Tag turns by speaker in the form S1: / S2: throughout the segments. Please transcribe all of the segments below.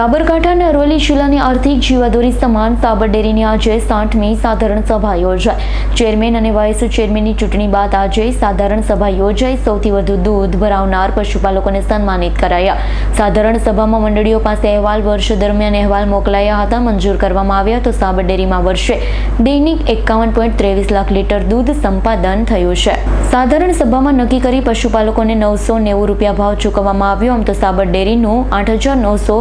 S1: સાબરકાંઠા અને અરવલ્લી જિલ્લાની આર્થિક જીવાદોરી સમાન સાબર ડેરીની આજે સાઠમી સાધારણ સભા યોજાઈ. ચેરમેન અને વાઇસ ચેરમેનની ચૂંટણી બાદ આજે સાધારણ સભા યોજાઈ. સૌથી વધુ દૂધ ભરાવનાર પશુપાલકોને સન્માનિત કરાયા. સાધારણ સભામાં મંડળીઓ પાસે અહેવાલ વર્ષ દરમિયાન અહેવાલ મોકલાયા હતા. મંજૂર કરવામાં આવ્યા તો સાબર ડેરીમાં વર્ષે દૈનિક એકાવન પોઈન્ટ ત્રેવીસ લાખ લીટર દૂધ સંપાદન થયું છે. સાધારણ સભામાં નક્કી કરી પશુપાલકોને નવસો નેવું રૂપિયા ભાવ ચૂકવવામાં આવ્યો. આમ તો સાબર ડેરીનું આઠ હજાર નવસો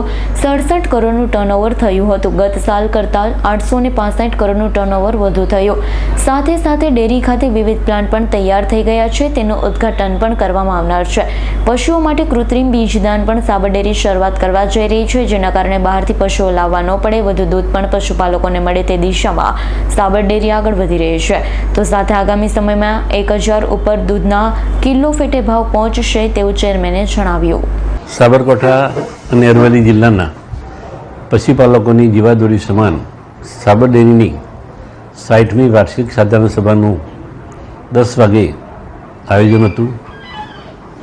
S1: સડસઠ કરોડનું ટર્નઓવર થયું હતું. ગત સાલ કરતાં આઠસો ને પાસઠ કરોડનું ટર્નઓવર વધુ થયું. સાથે સાથે ડેરી ખાતે વિવિધ પ્લાન્ટ પણ તૈયાર થઈ ગયા છે. તેનું ઉદ્ઘાટન પણ કરવામાં આવનાર છે. પશુઓ માટે કૃત્રિમ બીજદાન પણ સાબર ડેરી શરૂઆત કરવા જઈ રહી છે, જેના કારણે બહારથી પશુઓ લાવવા ન પડે. વધુ દૂધ પણ પશુપાલકોને મળે તે દિશામાં સાબર ડેરી આગળ વધી રહી છે. તો સાથે આગામી સમયમાં એક હજાર ઉપર દૂધના કિલો ફેટે ભાવ પહોંચશે તેવું ચેરમેને જણાવ્યું.
S2: સાબરકાંઠા અને અરવલ્લી જિલ્લાના પશુપાલકોની જીવાદોરી સમાન સાબર ડેરીની સાઠમી વાર્ષિક સાધારણ સભાનું દસ વાગે આયોજન હતું.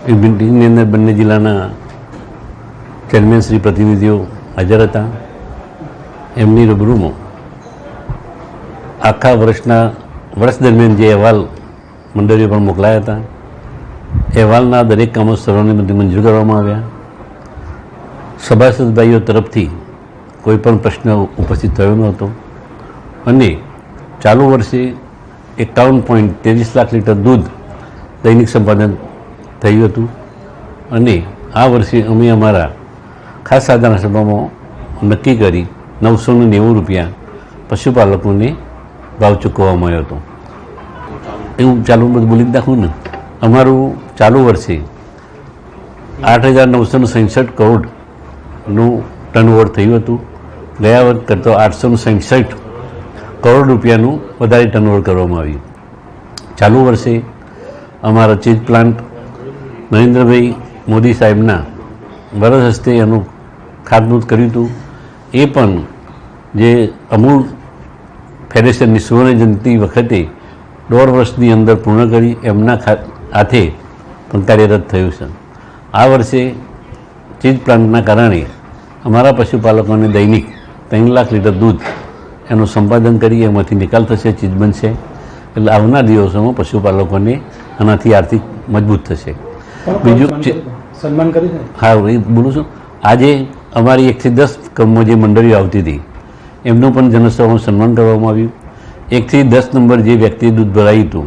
S2: એ મિટિંગની અંદર બંને જિલ્લાના ચેરમેન શ્રી પ્રતિનિધિઓ હાજર હતા. એમની રૂબરૂમાં આખા વર્ષના, વર્ષ દરમિયાન જે અહેવાલ મંડળીઓ પણ મોકલાયા હતા. અહેવાલના દરેક કામો સર્વને મંજૂર કરવામાં આવ્યા. સભાસદ ભાઈઓ તરફથી કોઈ પણ પ્રશ્ન ઉપસ્થિત થયો નહોતો. અને ચાલુ વર્ષે એકાવન પોઈન્ટ ત્રેવીસ લાખ લીટર દૂધ દૈનિક સંપાદન થયું હતું. અને આ વર્ષે અમે અમારા ખાસ સાધારણ સભામાં નક્કી કરી નવસો ને નેવું રૂપિયા પશુપાલકોને ભાવ ચૂકવવામાં આવ્યો હતો. એવું ચાલુ બધું બોલી નાખું ને. અમારું ચાલુ વર્ષે આઠ હજાર નવસો ને કરોડનું ટર્નઓવર થયું હતું. ગયા વર્ષ કરતાં આઠસો ને કરોડ રૂપિયાનું વધારે ટર્નઓવર કરવામાં આવ્યું. ચાલુ વર્ષે અમારા ચીજ પ્લાન્ટ નરેન્દ્રભાઈ મોદી સાહેબના વરસ હસ્તે એનું ખાતમુહૂર્ત કર્યું હતું. એ પણ જે અમૂલ ફેડરેશનની સુવર્ણ જયંતિ વખતે દોઢ વર્ષની અંદર પૂર્ણ કરી એમના હાથે પણ કાર્યરત થયું છે. આ વર્ષે ચીજ પ્લાન્ટના કારણે અમારા પશુપાલકોને દૈનિક ત્રણ લાખ લીટર દૂધ એનું સંપાદન કરી એમાંથી નિકાલ થશે ચીજ બનશે. એટલે આવનાર દિવસોમાં પશુપાલકોને આનાથી આર્થિક મજબૂત થશે. બીજું
S3: સન્માન કર્યું છે?
S2: હા એ બોલું છું. આજે અમારી એકથી દસ કમો જે મંડળીઓ આવતી હતી એમનું પણ જનસભામાં સન્માન કરવામાં આવ્યું. એકથી દસ નંબર જે વ્યક્તિએ દૂધ ભરાયું હતું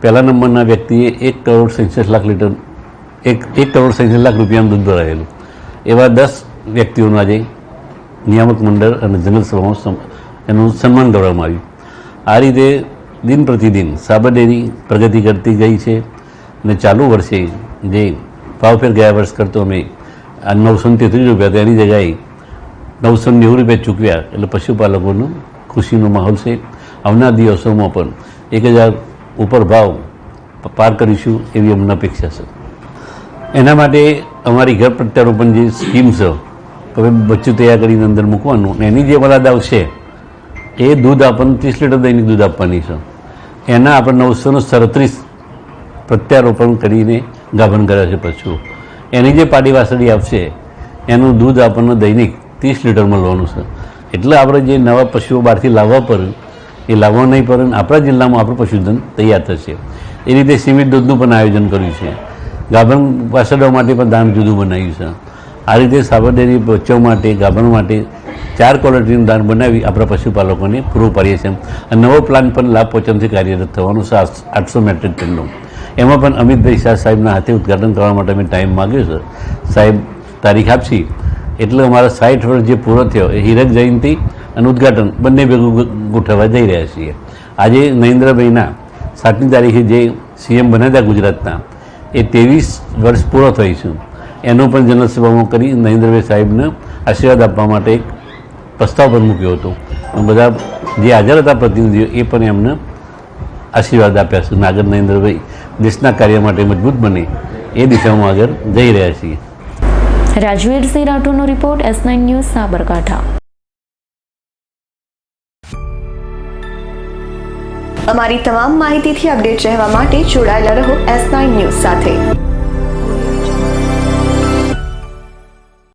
S2: પહેલા નંબરના વ્યક્તિએ એક કરોડ સડસઠ લાખ લીટર એક એક કરોડ સડસઠ લાખ રૂપિયાનું દૂધ ભરાયેલું. એવા દસ વ્યક્તિઓનું આજે નિયામક મંડળ અને જનરલ સભામાં એનું સન્માન કરવામાં આવ્યું. આ રીતે દિન પ્રતિદિન સાબર ડેરી પ્રગતિ કરતી ગઈ છે અને ચાલુ વર્ષે જે ફાવફેર ગયા વર્ષ કરતો અમે આ નવસો તેત્રીસ રૂપિયા તેની જગ્યાએ નવસો નેવું રૂપિયા ચૂકવ્યા એટલે પશુપાલકોનું ખુશીનો માહોલ છે. આવનાર દિવસોમાં પણ એક હજાર ઉપર ભાવ પાર કરીશું એવી અમને અપેક્ષા છે. એના માટે અમારી ઘર પ્રત્યારોપણ જે સ્કીમ છે હવે બચ્ચું તૈયાર કરીને અંદર મૂકવાનું એની જે વરાદ આવશે, એ દૂધ આપણને ત્રીસ લીટર દૈનિક દૂધ આપવાની છે. એના આપણે નવસો ને સડત્રીસ પ્રત્યારોપણ કરીને ગાભણ કર્યા છે પશુઓ એની જે પાડી વાસળી આપશે એનું દૂધ આપણને દૈનિક ત્રીસ લીટર મળવાનું છે. એટલે આપણે જે નવા પશુઓ બહારથી લાવવા પર, એ લાવવા નહીં પડે ને આપણા જિલ્લામાં આપણું પશુધન તૈયાર થશે. એ રીતે સીમિત દૂધનું પણ આયોજન કર્યું છે. ગાભણ વાસળવા માટે પણ દાન જુદું બનાવ્યું છે. આ રીતે સાબરડેરી બચ્ચો માટે, ગાભણ માટે ચાર ક્વોલિટીનું દાન બનાવી આપણા પશુપાલકોને પૂરું પાડીએ છીએ. અને નવો પ્લાન પણ લાભ પોચમથી કાર્યરત થવાનું છે આઠસો મેટ્રિક ટનનું. એમાં પણ અમિતભાઈ શાહ સાહેબના હાથે ઉદ્ઘાટન કરવા માટે અમે ટાઈમ માગ્યો છે. સાહેબ, તારીખ આપશી? એટલે અમારા સાઠ વર્ષ જે પૂરો થયો એ હીરક જયંતિ અને ઉદ્ઘાટન બંને ભેગું ગોઠવવા જઈ રહ્યા છીએ. આજે નરેન્દ્રભાઈના સાતમી તારીખે જે સીએમ બન્યા હતા ગુજરાતના, એ ત્રેવીસ વર્ષ પૂરો થઈ છે એનો પણ જનસભામાં કરી નરેન્દ્રભાઈ સાહેબને આશીર્વાદ આપવા માટે એક પ્રસ્તાવ પણ મૂક્યો હતો. બધા જે હાજર હતા પ્રતિનિધિઓ એ પણ એમને આશીર્વાદ આપ્યા છે. નાગર નરેન્દ્રભાઈ દેશના કાર્ય માટે મજબૂત બને એ દિશામાં આગળ જઈ રહ્યા છીએ.
S1: Rajveersinh રાઠોડનો report S nine news Sabarkantha. અમારી તમામ માહિતીથી અપડેટ રહેવા માટે જોડાયેલા રહો એસ નાઇન ન્યૂઝ સાથે.